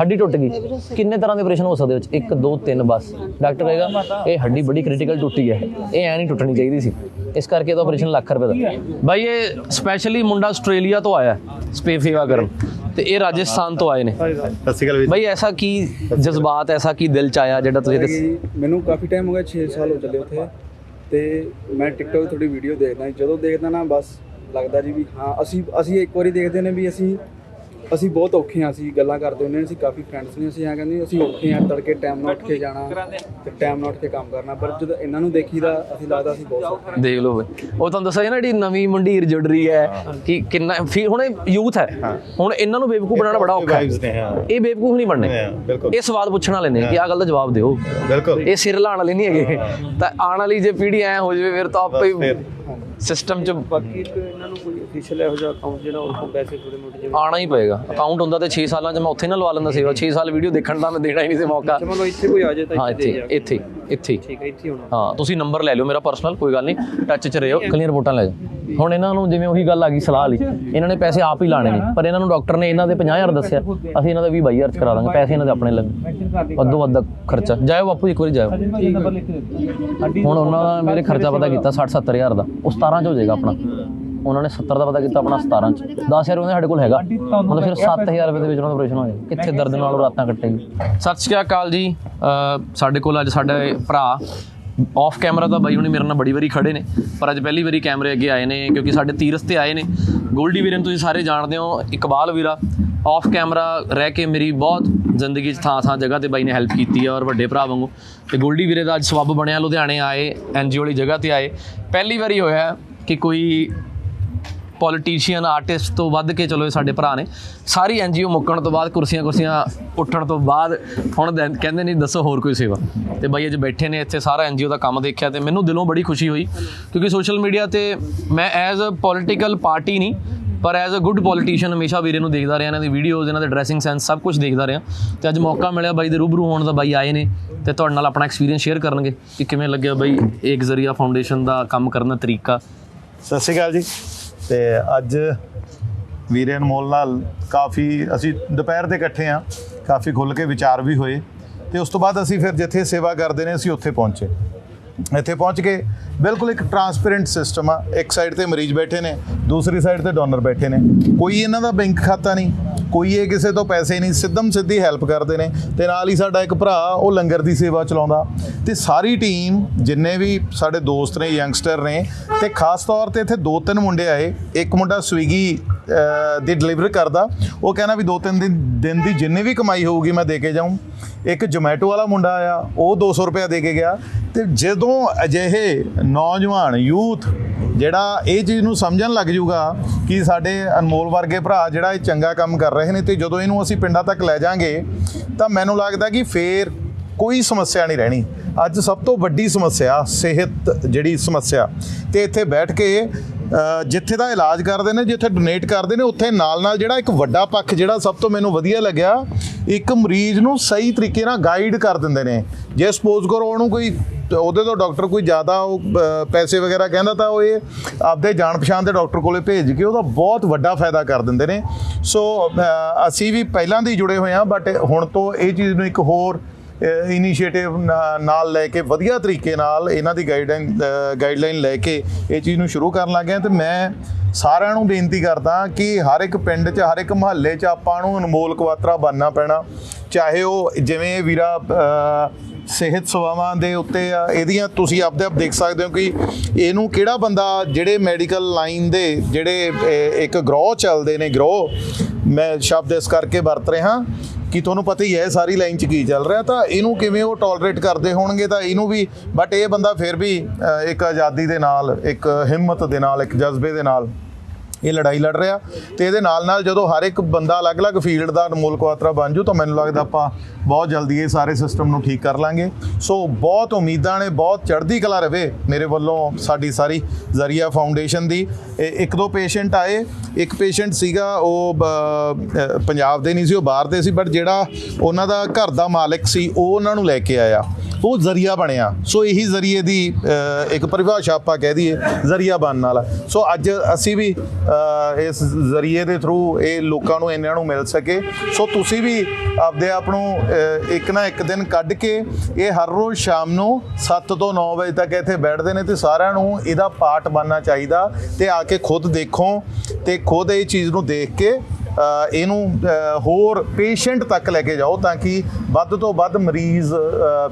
ਹੱਡੀ ਟੁੱਟ ਗਈ। ਕਿੰਨੇ ਤਰ੍ਹਾਂ ਦੇ ਆਪਰੇਸ਼ਨ ਹੋ ਸਕਦੇ ਉਹ 'ਚ 1 2 3 ਬਸ। ਡਾਕਟਰ ਕਹੇਗਾ ਇਹ ਹੱਡੀ ਬੜੀ ਕ੍ਰਿਟੀਕਲ ਟੁੱਟੀ ਹੈ। ਇਹ ਐ ਨਹੀਂ ਟੁੱਟਣੀ ਚਾਹੀਦੀ ਸੀ। ਇਸ ਕਰਕੇ ਇਹਦਾ ਆਪਰੇਸ਼ਨ ਲੱਖ ਰੁਪਏ ਦਾ। ਬਾਈ ਇਹ ਸਪੈਸ਼ਲੀ ਮੁੰਡਾ ਆਸਟ੍ਰੇਲੀਆ ਤੋਂ ਆਇਆ ਸਪੇ ਸੇਵਾ ਕਰਨ। ਤੇ ਇਹ ਰਾਜਸਥਾਨ ਤੋਂ ਆਏ ਨੇ। ਸਤਿ ਸ਼੍ਰੀ ਅਕਾਲ ਵੀਰ ਬਾਈ ਐਸਾ ਕੀ ਜਜ਼ਬਾਤ ਐਸਾ ਕੀ ਦਿਲ ਚ ਆਇਆ ਜਿਹੜਾ ਤੁਸੀਂ ਦੱਸ ਮੈਨੂੰ ਕਾਫੀ ਟਾਈਮ ਹੋ ਗਿਆ 6 ਸਾਲ ਹੋ ਚੱਲੇ ਉੱਥੇ। ਤੇ ਮੈਂ ਟਿਕਟੋਕ ਥੋੜੀ ਵੀਡੀਓ ਦੇਖਦਾ। ਜਦੋਂ ਦੇਖਦਾ ਨਾ ਬਸ ਲੱਗਦਾ ਜੀ ਵੀ ਹਾਂ ਅਸੀਂ ਅਸੀਂ ਇੱਕ ਵਾਰੀ ਦੇਖਦੇ ਨੇ ਵੀ ਅਸੀਂ ਅਸੀਂ ਬਹੁਤ ਔਖੇ ਹਾਂ ਅਸੀਂ ਗੱਲਾਂ ਕਰਦੇ ਹੁੰਦੇ ਹਾਂ ਅਸੀਂ ਕਾਫੀ ਫਰੈਂਡਸ ਨੇ ਅਸੀਂ ਆ ਕਹਿੰਦੇ ਅਸੀਂ ਔਖੇ ਹਾਂ ਤੜਕੇ ਟਾਈਮ ਨਾਲ ਉੱਠ ਕੇ ਜਾਣਾ ਤੇ ਟਾਈਮ ਨਾਲ ਉੱਠ ਕੇ ਕੰਮ ਕਰਨਾ ਪਰ ਜਦੋਂ ਇਹਨਾਂ ਨੂੰ ਦੇਖੀਦਾ ਅਸੀਂ ਲੱਗਦਾ ਅਸੀਂ ਬਹੁਤ ਸੌਖੇ ਦੇਖ ਲਓ ਬਈ। ਉਹ ਤੁਹਾਨੂੰ ਦੱਸਿਆ ਨਾ ਜਿਹੜੀ ਨਵੀਂ ਮੰਡੀਰ ਜੁੜ ਰਹੀ ਹੈ। ਕਿ ਕਿੰਨਾ ਫਿਰ ਹੁਣ ਯੂਥ ਹੈ। ਹੁਣ ਇਹਨਾਂ ਨੂੰ ਬੇਵਕੂਫ ਬਣਾਉਣਾ ਬੜਾ ਔਖਾ ਵਾਈਬਸ ਨੇ ਹਾਂ। ਇਹ ਬੇਵਕੂਫ ਨਹੀਂ ਬਣਨੇ। ਹਾਂ, ਬਿਲਕੁਲ। ਇਹ ਸਵਾਲ ਪੁੱਛਣ ਵਾਲੇ ਨੇ ਕਿ ਆ ਗੱਲ ਦਾ ਜਵਾਬ ਦਿਓ। ਬਿਲਕੁਲ। ਇਹ ਸਿਰ ਲਾਣ ਵਾਲੇ ਨਹੀਂ ਹੈਗੇ। ਤਾਂ ਆਉਣ ਵਾਲੀ ਜੇ ਪੀੜ੍ਹੀ ਐ ਹੋ ਜਾਵੇ ਫਿਰ ਤਾਂ ਆਪੇ ਫਿਰ। ਸਿਸਟਮ 'ਚ ਬਾਕੀ ਇੱਕ ਇਹਨਾਂ ਨੂੰ ਕੋਈ ਅਫੀਸ਼ੀਅਲ ਇਹੋ ਜਿਹਾ ਅਕਾਊਂਟ ਜਿਹੜਾ ਉੱਥੋਂ ਪੈਸੇ ਥੋੜੇ ਮੋਟੇ ਜਿਵੇਂ ਆਣਾ ਹੀ ਪਏਗਾ। ਅਕਾਊਂਟ ਹੁੰਦਾ ਤੇ 6 ਸਾਲਾਂ 'ਚ ਮੈਂ ਉੱਥੇ ਨਾ ਲਵਾ ਲੈਂਦਾ ਸੇਵਾ 6 ਸਾਲ ਵੀਡੀਓ ਦੇਖਣ ਦਾ ਮੈਂ ਦੇਣਾ ਹੀ ਨਹੀਂ ਸੀ ਮੌਕਾ। ਚਲੋ ਇੱਥੇ ਕੋਈ ਆ ਜਾਏ ਤਾਂ ਹਾਂ ਇੱਥੇ ਇੱਥੇ। ਇੱਥੇ ਠੀਕ ਹੈ ਇੱਥੇ ਹੋਣਾ। ਹਾਂ ਤੁਸੀਂ ਨੰਬਰ ਲੈ ਲਿਓ ਮੇਰਾ ਪਰਸਨਲ ਕੋਈ ਗੱਲ ਨਹੀਂ ਟੱਚ 'ਚ ਰਹੋ ਕਲੀਅਰ ਰਿਪੋਰਟਾਂ ਲੈ ਜਾਓ। ਹੁਣ ਇਹਨਾਂ ਨੂੰ ਜਿਵੇਂ ਉਹੀ ਗੱਲ ਆ ਗਈ ਸਲਾਹ ਲਈ ਇਹਨਾਂ ਨੇ ਪੈਸੇ ਆਪ ਹੀ ਲਾਣੇ ਨੇ ਪਰ ਇਹਨਾਂ ਨੂੰ ਡਾਕਟਰ ਨੇ ਇਹਨਾਂ ਦੇ 50000 ਦੱਸਿਆ ਅਸੀਂ ਇਹਨਾਂ ਦਾ 20 22000 ਚ ਕਰਾ ਦਾਂਗੇ ਪੈਸੇ ਇਹਨਾਂ ਦੇ ਆਪਣੇ ਲੱਗ ਅੱਧੋ ਅੱਧ ਖਰਚਾ। ਜਾਇਓ ਬਾਪੂ ਇੱਕ ਵਾਰੀ ਜਾਇਓ। ਹੁਣ ਉਹਨਾਂ ਦਾ ਮੇਰੇ ਖਰਚਾ ਪਤਾ ਕੀਤਾ 60 70000 ਦਾ ਉਹ 17 ਚ ਹੋ ਜਾਏਗਾ ਆਪਣਾ। ਉਹਨਾਂ ਨੇ 70 ਦਾ ਪਤਾ ਕੀਤਾ ਆਪਣਾ 17 ਚ। 10000 ਉਹਨੇ ਸਾਡੇ ਕੋਲ ਹੈਗਾ। ਮਤਲਬ ਫਿਰ 7000 ਰੁਪਏ ਦੇ ਵਿੱਚ ਉਹਨਾਂ ਦਾ ਆਪਰੇਸ਼ਨ ਹੋ ਕਿੱਥੇ ਦਰਦ ਨਾਲ ਰਾਤਾਂ ਕੱਟੇਗੀ। ਸਤਿ ਸ਼੍ਰੀ ਅਕਾਲ ਜੀ। ਸਾਡੇ ਕੋਲ ਅੱਜ ਸਾਡੇ ਭਰਾ ਆਫ ਕੈਮਰਾ ਤਾਂ ਬਾਈ ਹੁਣੀ ਮੇਰੇ ਨਾਲ ਬੜੀ ਵਾਰੀ ਖੜੇ ਨੇ, ਪਰ ਅੱਜ ਪਹਿਲੀ ਵਾਰੀ ਕੈਮਰੇ ਅੱਗੇ ਆਏ ਨੇ, ਕਿਉਂਕਿ ਸਾਡੇ ਤੀਰਥ ਤੇ ਆਏ ਨੇ। ਗੋਲਡੀ ਵੀਰੇ ਨੂੰ ਤੁਸੀਂ ਸਾਰੇ ਜਾਣਦੇ ਹੋ, ਇਕਬਾਲ ਵੀਰਾ। ਆਫ ਕੈਮਰਾ ਰਹਿ ਕੇ ਮੇਰੀ ਬਹੁਤ ਜ਼ਿੰਦਗੀ 'ਚ ਥਾਂ ਥਾਂ ਜਗ੍ਹਾ ਤੇ ਬਾਈ ਨੇ ਹੈਲਪ ਕੀਤੀ ਹੈ ਔਰ ਵੱਡੇ ਭਰਾ ਵਾਂਗੂ। ਤੇ ਗੋਲਡੀ ਵੀਰੇ ਦਾ ਅੱਜ ਸਬੱਬ ਬਣਿਆ, ਲੁਧਿਆਣੇ ਆਏ ਐਨਜੀਓ ਵਾਲੀ ਜਗ੍ਹਾ ਤੇ ਆਏ। ਪਹਿਲੀ ਵਾਰੀ ਹੋਇਆ ਕਿ ਕੋਈ ਪੋਲੀਟੀਸ਼ੀਅਨ ਆਰਟਿਸਟ ਤੋਂ ਵੱਧ ਕੇ ਚਲੋ ਇਹ ਸਾਡੇ ਭਰਾ ਨੇ। ਸਾਰੀ ਐਨਜੀਓ ਮੁੱਕਣ ਤੋਂ ਬਾਅਦ, ਕੁਰਸੀਆਂ ਕੁਰਸੀਆਂ ਉੱਠਣ ਤੋਂ ਬਾਅਦ ਹੁਣ ਦੇ- ਕਹਿੰਦੇ ਨਹੀਂ ਦੱਸੋ ਹੋਰ ਕੋਈ ਸੇਵਾ। ਤੇ ਬਾਈ ਅੱਜ ਬੈਠੇ ਨੇ ਇੱਥੇ ਸਾਰਾ ਐਨਜੀਓ ਦਾ ਕੰਮ ਦੇਖਿਆ ਤੇ ਮੈਨੂੰ ਦਿਲੋਂ ਬੜੀ ਖੁਸ਼ੀ ਹੋਈ ਕਿਉਂਕਿ ਸੋਸ਼ਲ ਮੀਡੀਆ ਤੇ ਮੈਂ ਐਜ਼ ਅ ਪੋਲੀਟੀਕਲ ਪਾਰਟੀ ਨਹੀਂ, ਪਰ ਐਜ਼ ਅ ਗੁੱਡ ਪੋਲੀਟੀਸ਼ੀਅਨ ਹਮੇਸ਼ਾ ਵੀਰੇ ਨੂੰ ਦੇਖਦਾ ਰਿਹਾ, ਇਹਨਾਂ ਦੀ ਵੀਡੀਓਜ਼ ਇਹਨਾਂ ਦੇ ਡਰੈਸਿੰਗ ਸੈਂਸ ਸਭ ਕੁਝ ਦੇਖਦਾ ਰਿਹਾ। ਤੇ ਅੱਜ ਮੌਕਾ ਮਿਲਿਆ ਬਾਈ ਦੇ ਰੂਬਰੂ ਹੋਣ ਦਾ, ਬਾਈ ਆਏ ਨੇ ਤੇ ਤੁਹਾਡੇ ਨਾਲ ਆਪਣਾ ਐਕਸਪੀਰੀਅੰਸ ਸ਼ੇਅਰ ਕਰਨਗੇ ਕਿ ਕਿਵੇਂ ਲੱਗਿਆ ਬਾਈ ਏਕ ਜ਼ਰੀਆ ਫਾਊਂਡੇਸ਼ਨ ਦਾ ਕੰਮ ਕਰਨ ਦਾ ਤਰੀਕਾ। ਸਤਿ ਸ਼੍ਰੀ ਅਕਾਲ ਜੀ। ਤੇ ਅੱਜ ਵੀਰੇ ਅਨਮੋਲ ਨਾਲ ਕਾਫੀ ਅਸੀਂ ਦੁਪਹਿਰ ਦੇ ਇਕੱਠੇ ਆ ਕਾਫੀ ਖੁੱਲ ਕੇ ਵਿਚਾਰ ਵੀ ਹੋਏ ਤੇ ਉਸ ਤੋਂ ਬਾਅਦ ਅਸੀਂ ਫਿਰ ਜਿੱਥੇ ਸੇਵਾ ਕਰਦੇ ਨੇ ਅਸੀਂ ਉੱਥੇ ਪਹੁੰਚੇ। ਇੱਥੇ ਪਹੁੰਚ ਕੇ ਬਿਲਕੁਲ ਇੱਕ ਟਰਾਂਸਪੇਰੈਂਟ ਸਿਸਟਮ ਆ। ਇੱਕ ਸਾਈਡ ਤੇ ਮਰੀਜ਼ ਬੈਠੇ ਨੇ, ਦੂਸਰੀ ਸਾਈਡ ਤੇ ਡੋਨਰ ਬੈਠੇ ਨੇ। ਕੋਈ ਇਹਨਾਂ ਦਾ ਬੈਂਕ ਖਾਤਾ ਨਹੀਂ। ਕੋਈ ਇਹ ਕਿਸੇ ਤੋਂ ਪੈਸੇ ਨਹੀਂ, ਸਿੱਧਮ ਸਿੱਧੀ ਹੈਲਪ ਕਰਦੇ ਨੇ ਤੇ ਨਾਲ ਹੀ ਸਾਡਾ ਇੱਕ ਭਰਾ, ਉਹ ਲੰਗਰ ਦੀ ਸੇਵਾ ਚਲਾਉਂਦਾ। ਤੇ ਸਾਰੀ ਟੀਮ ਜਿੰਨੇ ਵੀ ਸਾਡੇ ਦੋਸਤ ਨੇ ਯੰਗਸਟਰ ਨੇ, ਤੇ ਖਾਸ ਤੌਰ ਤੇ ਇੱਥੇ ਦੋ ਤਿੰਨ ਮੁੰਡੇ ਆਏ। ਇੱਕ ਮੁੰਡਾ ਸਵੀਗੀ ਦੀ ਡਿਲੀਵਰ ਕਰਦਾ। ਉਹ ਕਹਿੰਦਾ ਵੀ ਦੋ ਤਿੰਨ ਦਿਨ ਦਿਨ ਦੀ ਜਿੰਨੀ ਵੀ ਕਮਾਈ ਹੋਊਗੀ ਮੈਂ ਦੇ ਕੇ ਜਾਊਂ। ਇੱਕ ਜੋਮੈਟੋ ਵਾਲਾ ਮੁੰਡਾ ਆਇਆ, ਉਹ 200 ਰੁਪਏ ਦੇ ਕੇ ਗਿਆ। ਤੇ ਜਦੋਂ ਅਜਿਹੇ ਨੌਜਵਾਨ ਯੂਥ ਜਿਹੜਾ ਇਹ ਚੀਜ਼ ਨੂੰ ਸਮਝਣ ਲੱਗ ਜੂਗਾ ਕਿ ਸਾਡੇ ਅਨਮੋਲ ਵਰਗੇ ਭਰਾ ਜਿਹੜਾ ਇਹ ਚੰਗਾ ਕੰਮ ਕਰ ਰਹੇ ਨੇ ਤੇ ਜਦੋਂ ਇਹਨੂੰ ਅਸੀਂ ਪਿੰਡਾਂ ਤੱਕ ਲੈ ਜਾਾਂਗੇ, ਤਾਂ ਮੈਨੂੰ ਲੱਗਦਾ ਕਿ ਫੇਰ ਕੋਈ ਸਮੱਸਿਆ ਨਹੀਂ ਰਹਿਣੀ। ਅੱਜ ਸਭ ਤੋਂ ਵੱਡੀ ਸਮੱਸਿਆ ਸਿਹਤ ਜਿਹੜੀ ਸਮੱਸਿਆ। ਤੇ ਇੱਥੇ ਬੈਠ ਕੇ ਜਿੱਥੇ ਦਾ ਇਲਾਜ ਕਰਦੇ ਨੇ, ਜਿੱਥੇ ਡੋਨੇਟ ਕਰਦੇ ਨੇ, ਉੱਥੇ ਨਾਲ ਨਾਲ ਜਿਹੜਾ ਇੱਕ ਵੱਡਾ ਪੱਖ ਜਿਹੜਾ ਸਭ ਤੋਂ ਮੈਨੂੰ ਵਧੀਆ ਲੱਗਿਆ ਇੱਕ ਮਰੀਜ਼ ਨੂੰ ਸਹੀ ਤਰੀਕੇ ਨਾਲ ਗਾਈਡ ਕਰ ਦਿੰਦੇ ਨੇ। ਜੇ ਸਪੋਜ਼ ਕਰੋ ਉਹਨੂੰ ਕੋਈ, ਉਹਦੇ ਤੋਂ ਡਾਕਟਰ ਕੋਈ ਜ਼ਿਆਦਾ ਉਹ ਪੈਸੇ ਵਗੈਰਾ ਕਹਿੰਦਾ ਤਾਂ ਉਹ ਇਹ ਆਪਦੇ ਜਾਣ ਪਛਾਣ ਦੇ ਡਾਕਟਰ ਕੋਲੇ ਭੇਜ ਕੇ ਉਹਦਾ ਬਹੁਤ ਵੱਡਾ ਫਾਇਦਾ ਕਰ ਦਿੰਦੇ ਨੇ। ਸੋ ਅਸੀਂ ਵੀ ਪਹਿਲਾਂ ਦੇ ਜੁੜੇ ਹੋਏ ਹਾਂ ਬਟ ਹੁਣ ਤੋਂ ਇਹ ਚੀਜ਼ ਨੂੰ ਇੱਕ ਹੋਰ ਇਨੀਸ਼ੀਏਟਿਵ ਨਾਲ ਲੈ ਕੇ ਵਧੀਆ ਤਰੀਕੇ ਨਾਲ ਇਹਨਾਂ ਦੀ ਗਾਈਡਲਾਈਨ ਗਾਈਡਲਾਈਨ ਲੈ ਕੇ ਇਹ ਚੀਜ਼ ਨੂੰ ਸ਼ੁਰੂ ਕਰਨ ਲੱਗੇ ਹਾਂ ਤੇ ਮੈਂ ਸਾਰਿਆਂ ਨੂੰ ਬੇਨਤੀ ਕਰਦਾ ਕਿ ਹਰ ਇੱਕ ਪਿੰਡ 'ਚ, ਹਰ ਇੱਕ ਮੁਹੱਲੇ 'ਚ ਆਪਾਂ ਨੂੰ ਅਨਮੋਲ ਕਵਾਤਰਾ ਬਣਨਾ ਪੈਣਾ। ਚਾਹੇ ਉਹ ਜਿਵੇਂ ਵੀਰਾ ਸਿਹਤ ਸੇਵਾਵਾਂ ਦੇ ਉੱਤੇ ਆ, ਇਹਦੀਆਂ ਤੁਸੀਂ ਆਪਦੇ ਆਪ ਦੇਖ ਸਕਦੇ ਹੋ ਕਿ ਇਹਨੂੰ ਕਿਹੜਾ ਬੰਦਾ ਜਿਹੜੇ ਮੈਡੀਕਲ ਲਾਈਨ ਦੇ ਜਿਹੜੇ ਇੱਕ ਗਰੋਹ ਚੱਲਦੇ ਨੇ ਗਰੋਹ ਮੈਂ ਸ਼ਬਦ ਇਸ ਕਰਕੇ ਵਰਤ ਰਿਹਾ ਕਿ ਤੁਹਾਨੂੰ ਪਤਾ ਹੀ ਹੈ, ਸਾਰੀ ਲਾਈਨ 'ਚ ਕੀ ਚੱਲ ਰਿਹਾ, ਤਾਂ ਇਹਨੂੰ ਕਿਵੇਂ ਉਹ ਟੋਲਰੇਟ ਕਰਦੇ ਹੋਣਗੇ ਤਾਂ ਇਹਨੂੰ ਵੀ ਬਟ ਇਹ ਬੰਦਾ ਫਿਰ ਵੀ ਇੱਕ ਆਜ਼ਾਦੀ ਦੇ ਨਾਲ, ਇੱਕ ਹਿੰਮਤ ਦੇ ਨਾਲ, ਇੱਕ ਜਜ਼ਬੇ ਦੇ ਨਾਲ ਇਹ ਲੜਾਈ ਲੜ ਰਿਹਾ ਤੇ ਇਹਦੇ ਨਾਲ ਨਾਲ ਜਦੋਂ ਹਰ ਇੱਕ ਬੰਦਾ ਅਲੱਗ-ਅਲੱਗ ਫੀਲਡ ਦਾ ਅਨਮੋਲ ਕੁਆਤਰਾ ਬਣ ਜੂ ਤਾਂ ਮੈਨੂੰ ਲੱਗਦਾ ਆਪਾਂ ਬਹੁਤ ਜਲਦੀ ਇਹ ਸਾਰੇ ਸਿਸਟਮ ਨੂੰ ਠੀਕ ਕਰ ਲਾਂਗੇ। ਸੋ ਬਹੁਤ ਉਮੀਦਾਂ ਨੇ, ਬਹੁਤ ਚੜ੍ਹਦੀ ਕਲਾ ਰਵੇ ਮੇਰੇ ਵੱਲੋਂ ਸਾਡੀ ਸਾਰੀ ਜ਼ਰੀਆ ਫਾਊਂਡੇਸ਼ਨ ਦੀ। ਇਹ ਇੱਕ ਦੋ ਪੇਸ਼ੈਂਟ ਆਏ, ਇੱਕ ਪੇਸ਼ੈਂਟ ਸੀਗਾ, ਉਹ ਪੰਜਾਬ ਦੇ ਨਹੀਂ ਸੀ, ਉਹ ਬਾਹਰ ਦੇ ਸੀ, ਬਟ ਜਿਹੜਾ ਉਹਨਾਂ ਦਾ ਘਰ ਦਾ ਮਾਲਕ ਸੀ, ਉਹ ਉਹਨਾਂ ਨੂੰ ਲੈ ਕੇ ਆਇਆ। ਉਹ ਜ਼ਰੀਆ ਬਣਿਆ। ਸੋ ਇਹੀ ਜ਼ਰੀਏ ਦੀ ਇੱਕ ਪਰਿਭਾਸ਼ਾ ਆਪਾਂ ਕਹਿ ਦਈਏ, ਜ਼ਰੀਆ ਬਣਨ ਵਾਲਾ। ਸੋ ਅੱਜ ਅਸੀਂ ਵੀ ਇਸ ਜ਼ਰੀਏ ਦੇ ਥਰੂ ਇਹ ਲੋਕਾਂ ਨੂੰ, ਇਹਨਾਂ ਨੂੰ ਮਿਲ ਸਕੇ। ਸੋ ਤੁਸੀਂ ਵੀ ਆਪਦੇ ਆਪ ਨੂੰ ਇੱਕ ਨਾ ਇੱਕ ਦਿਨ ਕੱਢ ਕੇ ਇਹ ਹਰ ਰੋਜ਼ ਸ਼ਾਮ ਨੂੰ 7 ਤੋਂ 9 ਵਜੇ ਤੱਕ ਇੱਥੇ ਬੈਠਦੇ ਨੇ ਤੇ ਸਾਰਿਆਂ ਨੂੰ ਇਹਦਾ ਪਾਰਟ ਬਣਨਾ ਚਾਹੀਦਾ ਤੇ ਆ ਕੇ ਖੁਦ ਦੇਖੋ ਤੇ ਖੁਦ ਇਹ ਚੀਜ਼ ਨੂੰ ਦੇਖ ਕੇ ਇਹਨੂੰ ਹੋਰ ਪੇਸ਼ੈਂਟ ਤੱਕ ਲੈ ਕੇ ਜਾਓ ਤਾਂ ਕਿ ਵੱਧ ਤੋਂ ਵੱਧ ਮਰੀਜ਼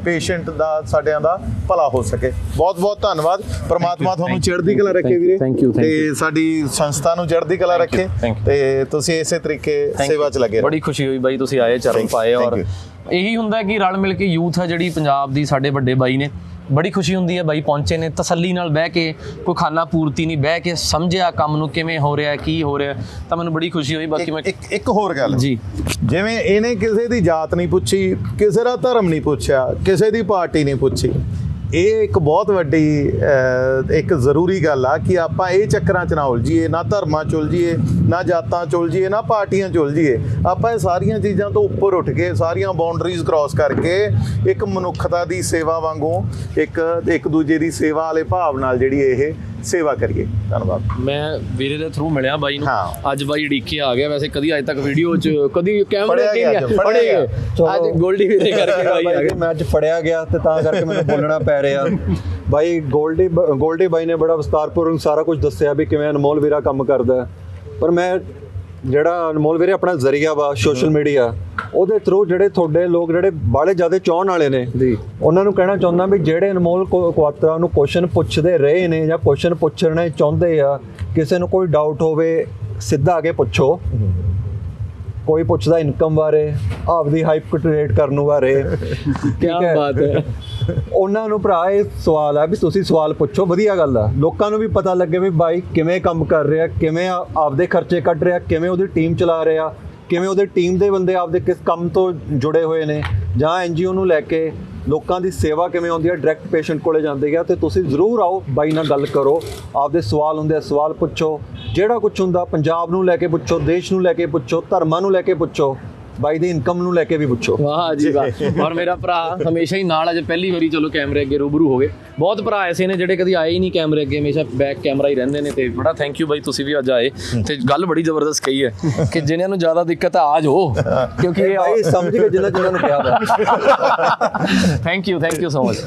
ਪੇਸ਼ੈਂਟ ਦਾ ਸਾਡਿਆਂ ਦਾ ਭਲਾ ਹੋ ਸਕੇ। ਬਹੁਤ ਬਹੁਤ ਧੰਨਵਾਦ। ਪ੍ਰਮਾਤਮਾ ਤੁਹਾਨੂੰ ਚੜ੍ਹਦੀ ਕਲਾ ਰੱਖੇ ਵੀਰੇ। ਤੇ ਸਾਡੀ ਸੰਸਥਾ ਨੂੰ ਚੜ੍ਹਦੀ ਕਲਾ ਰੱਖੇ. ਤੇ ਤੁਸੀਂ ਇਸੇ ਤਰੀਕੇ ਸੇਵਾ 'ਚ ਲੱਗੇ ਰਹੋ। ਬੜੀ ਖੁਸ਼ੀ ਹੋਈ ਬਾਈ ਤੁਸੀਂ ਆਏ ਚਰਨ ਪਾਏ ਔਰ. ਇਹੀ ਹੁੰਦਾ ਕਿ ਰਲ ਮਿਲ ਕੇ ਯੂਥ ਹੈ ਜਿਹੜੀ ਪੰਜਾਬ ਦੀ ਸਾਡੇ ਵੱਡੇ ਬਾਈ ਨੇ ਬੜੀ ਖੁਸ਼ੀ ਹੁੰਦੀ ਹੈ ਬਾਈ ਪਹੁੰਚੇ ਨੇ ਤਸੱਲੀ ਨਾਲ ਬਹਿ ਕੇ ਕੋਈ ਖਾਨਾ ਪੂਰਤੀ ਨਹੀਂ ਬਹਿ ਕੇ ਸਮਝਿਆ ਕੰਮ ਨੂੰ ਕਿਵੇਂ ਹੋ ਰਿਹਾ ਕੀ ਹੋ ਰਿਹਾ ਤਾਂ ਮੈਨੂੰ ਬੜੀ ਖੁਸ਼ੀ ਹੋਈ ਬਾਕੀ ਮੈਂ ਇੱਕ ਇੱਕ ਇੱਕ ਹੋਰ ਗੱਲ। ਜੀ। ਜਿਵੇਂ ਇਹਨੇ ਕਿਸੇ ਦੀ ਜਾਤ ਨਹੀਂ ਪੁੱਛੀ ਕਿਸੇ ਦਾ ਧਰਮ ਨਹੀਂ ਪੁੱਛਿਆ ਕਿਸੇ ਦੀ ਪਾਰਟੀ ਨਹੀਂ ਪੁੱਛੀ ਇਹ ਇੱਕ ਬਹੁਤ ਵੱਡੀ ਇੱਕ ਜ਼ਰੂਰੀ ਗੱਲ ਆ ਕਿ ਆਪਾਂ ਇਹ ਚੱਕਰਾਂ 'ਚ ਨਾ ਉਲਝੀਏ, ਨਾ ਧਰਮਾਂ 'ਚ ਉਲਝੀਏ, ਨਾ ਜਾਤਾਂ 'ਚ ਉਲਝੀਏ, ਨਾ ਪਾਰਟੀਆਂ 'ਚ ਉਲਝੀਏ। ਆਪਾਂ ਇਹ ਸਾਰੀਆਂ ਚੀਜ਼ਾਂ ਤੋਂ ਉੱਪਰ ਉੱਠ ਕੇ, ਸਾਰੀਆਂ ਬਾਉਂਡਰੀਜ਼ ਕ੍ਰਾਸ ਕਰਕੇ ਇੱਕ ਮਨੁੱਖਤਾ ਦੀ ਸੇਵਾ ਵਾਂਗੂ ਇੱਕ ਇੱਕ ਦੂਜੇ ਦੀ ਸੇਵਾ ਵਾਲੇ ਭਾਵ ਨਾਲ ਜਿਹੜੀ ਇਹ ਸੇਵਾ ਕਰੀਏ ਧੰਨਵਾਦ ਮੈਂ ਵੀਰੇ ਦੇ ਥਰੂ ਮਿਲਿਆ ਬਾਈ ਨੂੰ। ਅੱਜ ਬਾਈ ਡੀਕੇ ਆ ਗਿਆ ਵੈਸੇ ਕਦੀ ਅੱਜ ਤੱਕ ਵੀਡੀਓ 'ਚ ਕਦੀ ਕੈਮਰੇ ਗਿਆ ਨਹੀਂ। ਫੜਿਆ ਫੜੇ ਗਿਆ। ਗਏ। ਅੱਜ ਗੋਲਡੀ ਵੀਰੇ ਕਰਕੇ ਬਾਈ ਆ ਗਿਆ ਮੈਂ ਅੱਜ ਫੜਿਆ ਗਿਆ ਤੇ ਤਾਂ ਕਰਕੇ ਮੈਨੂੰ ਬੋਲਣਾ ਪੈ ਰਿਹਾ ਬਾਈ ਗੋਲਡੀ ਗੋਲਡੀ ਬਾਈ ਨੇ ਬੜਾ ਵਿਸਤਾਰਪੂਰਵਕ ਸਾਰਾ ਕੁਝ ਦੱਸਿਆ ਵੀ ਕਿਵੇਂ ਅਨਮੋਲ ਵੀਰਾ ਕੰਮ ਕਰਦਾ। ਪਰ ਮੈਂ ਜਿਹੜਾ ਅਨਮੋਲ ਵੀਰੇ ਆਪਣਾ ਜ਼ਰੀਆ ਵਾ ਸੋਸ਼ਲ ਮੀਡੀਆ ਉਹਦੇ ਥਰੂ ਜਿਹੜੇ ਤੁਹਾਡੇ ਲੋਕ ਜਿਹੜੇ ਬਾਲੇ ਜ਼ਿਆਦਾ ਚਾਹਣ ਵਾਲੇ ਨੇ ਜੀ। ਉਹਨਾਂ ਨੂੰ ਕਹਿਣਾ ਚਾਹੁੰਦਾ ਵੀ ਜਿਹੜੇ ਅਨਮੋਲ ਕੁਆਤਰਾ ਨੂੰ ਕੁਐਸਚਨ ਪੁੱਛਦੇ ਰਹੇ ਨੇ ਜਾਂ ਕੁਐਸਚਨ ਪੁੱਛਣੇ ਚਾਹੁੰਦੇ ਆ ਕਿਸੇ ਨੂੰ ਕੋਈ ਡਾਊਟ ਹੋਵੇ ਸਿੱਧਾ ਆ ਕੇ ਪੁੱਛੋ ਕੋਈ ਪੁੱਛਦਾ ਇਨਕਮ ਬਾਰੇ ਆਪਦੀ ਹਾਈਪ ਕ੍ਰੀਏਟ ਕਰਨ ਬਾਰੇ। [laughs] ਕੀ ਬਾਤ ਹੈ। ਉਹਨਾਂ ਨੂੰ ਭਰਾ ਇਹ ਸਵਾਲ ਹੈ ਵੀ ਤੁਸੀਂ ਸਵਾਲ ਪੁੱਛੋ ਵਧੀਆ ਗੱਲ ਆ। ਲੋਕਾਂ ਨੂੰ ਵੀ ਪਤਾ ਲੱਗੇ ਵੀ ਬਾਈ ਕਿਵੇਂ ਕੰਮ ਕਰ ਰਿਹਾ ਕਿਵੇਂ ਆ- ਆਪਦੇ ਖਰਚੇ ਕੱਢ ਰਿਹਾ ਕਿਵੇਂ ਉਹਦੀ ਟੀਮ ਚਲਾ ਰਿਹਾ ਕਿਵੇਂ ਉਹਦੇ ਟੀਮ ਦੇ ਬੰਦੇ ਆਪਦੇ ਕਿਸ ਕੰਮ ਤੋਂ ਜੁੜੇ ਹੋਏ ਨੇ ਜਾਂ ਐਨਜੀਓ ਨੂੰ ਲੈ ਕੇ ਲੋਕਾਂ ਦੀ ਸੇਵਾ ਕਿਵੇਂ ਹੁੰਦੀ ਹੈ? ਡਾਇਰੈਕਟ ਪੇਸ਼ੈਂਟ ਕੋਲੇ ਜਾਂਦੇ ਆ ਤੇ ਤੁਸੀਂ ਜ਼ਰੂਰ ਆਓ, ਬਾਈ ਨਾਲ ਗੱਲ ਕਰੋ, ਆਪਦੇ ਸਵਾਲ ਹੁੰਦੇ ਆ, ਸਵਾਲ ਪੁੱਛੋ। ਜਿਹੜਾ ਕੁਝ ਹੁੰਦਾ, ਪੰਜਾਬ ਨੂੰ ਲੈ ਕੇ ਪੁੱਛੋ, ਦੇਸ਼ ਨੂੰ ਲੈ ਕੇ ਪੁੱਛੋ, ਧਰਮਾਂ ਨੂੰ ਲੈ ਕੇ ਪੁੱਛੋ। ਬਾਈ ਦੀ ਇਨਕਮ ਨੂੰ ਲੈ ਕੇ ਵੀ ਪੁੱਛੋ। ਵਾਹ ਜੀ ਵਾਹ। ਔਰ ਮੇਰਾ ਭਰਾ ਹਮੇਸ਼ਾ ਹੀ ਨਾਲ ਅੱਜ ਪਹਿਲੀ ਵਾਰੀ ਚਲੋ ਕੈਮਰੇ ਅੱਗੇ ਰੂਬਰੂ ਹੋ ਗਏ। ਬਹੁਤ ਭਰਾ ਐਸੇ ਨੇ ਜਿਹੜੇ ਕਦੀ ਆਏ ਹੀ ਨਹੀਂ ਕੈਮਰੇ ਅੱਗੇ ਹਮੇਸ਼ਾ ਬੈਕ ਕੈਮਰਾ ਹੀ ਰਹਿੰਦੇ ਨੇ ਤੇ ਬੜਾ ਥੈਂਕ ਯੂ ਬਾਈ ਤੁਸੀਂ ਵੀ ਅੱਜ ਆਏ। ਤੇ ਗੱਲ ਬੜੀ ਜ਼ਬਰਦਸਤ ਕਹੀ ਹੈ ਕਿ ਜਿਨ੍ਹਾਂ ਨੂੰ ਜ਼ਿਆਦਾ ਦਿੱਕਤ ਆ ਜਾਓ ਕਿਉਂਕਿ ਬਾਈ ਸਮਝ ਕੇ ਜਿੰਨਾ ਜਿੰਨਾ ਨੂੰ ਕਿਹਾ ਵਾ। Thank you thank you so much